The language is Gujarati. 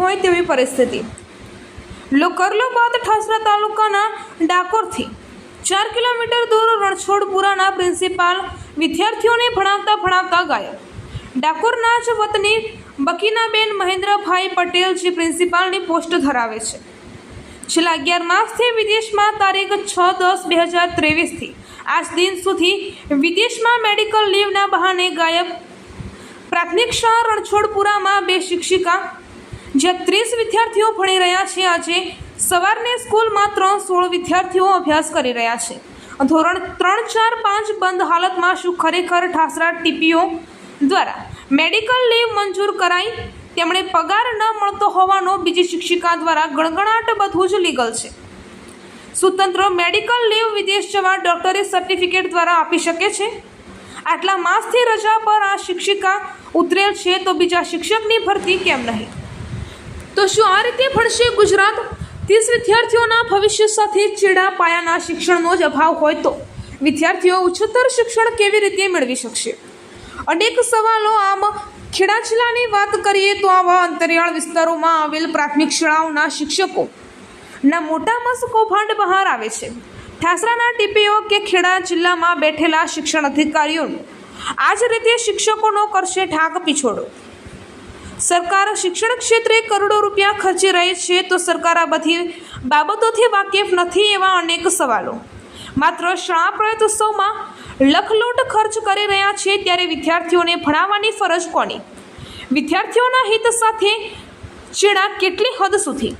હોય તેવી પરિસ્થિતિ. લોકરલો બાદ ઠાસરા તાલુકાના ડાકોરથી ચાર કિલોમીટર દૂર રણછોડપુરાના પ્રિન્સિપાલ વિદ્યાર્થીઓને ભણાવતા ભણાવતા ગાયબ. ડાકોરના જ વતની બકીનાબેન મહેન્દ્રભાઈ પટેલ જે પ્રિન્સિપાલની પોસ્ટ ધરાવે છે. છેલ્લા અગિયાર માસથી વિદેશમાં તારીખ છ દસ બે હજાર ત્રેવીસથી આજ દિન સુધી વિદેશમાં મેડિકલ લીવના બહાને ગાયબ પ્રાથમિક શાળા રણછોડપુરામાં બે શિક્ષિકા, જ્યાં ત્રીસ વિદ્યાર્થીઓ ભણી રહ્યા છે, આજે સવારની સ્કૂલમાં ત્રણ સોળ વિદ્યાર્થીઓ અભ્યાસ કરી રહ્યા છે. ધોરણ ત્રણ, ચાર, પાંચ બંધ હાલતમાં શું ખરેખર ઠાસરા ટીપીઓ દ્વારા મેડિકલ લીવ મંજૂર કરાઈ? તેમણે પગાર ન મળતો હોવાનો બીજી શિક્ષિકા દ્વારા ગણગણાટ બધું જ લીગલ છે. સ્વતંત્ર મેડિકલ લીવ વિદેશ જવા ડોક્ટરે સર્ટિફિકેટ દ્વારા આપી શકે છે? આટલા માસથી રજા પર આ શિક્ષિકા ઉતરેલ છે તો બીજા શિક્ષકની ભરતી કેમ નહીં? તો શું આ રીતે ભણશે ગુજરાત? ત્રીસ વિદ્યાર્થીઓના ભવિષ્ય સાથે ચેડા પાયાના શિક્ષણનો જ અભાવ હોય તો વિદ્યાર્થીઓ ઉચ્ચતર શિક્ષણ કેવી રીતે મેળવી શકશે? અનેક સવાલો આમ ખેડા જિલ્લાની વાત કરીએ તો આવા અંતરિયાળ વિસ્તારોમાં આવેલ પ્રાથમિક શાળાઓના શિક્ષકો ના મોટા મસ કૌભાંડ બહાર આવે છે. ઠાસરાના ટીપીઓ કે ખેડા જિલ્લામાં બેઠેલા શિક્ષણ અધિકારીઓનું આ જ રીતે શિક્ષકોનો કરશે ઠાક પીછોડો. સરકાર શિક્ષણ ક્ષેત્રે કરોડો રૂપિયા ખર્ચી રહી છે તો સરકાર આ બધી બાબતોથી વાકેફ નથી એવા અનેક સવાલો. માત્ર શાળા પ્રયોતોત્સવમાં લખલોટ ખર્ચ કરી રહ્યા છે ત્યારે વિદ્યાર્થીઓને ભણાવવાની ફરજ કોની? વિદ્યાર્થીઓના હિત સાથે ચેડા કેટલી હદ સુધી?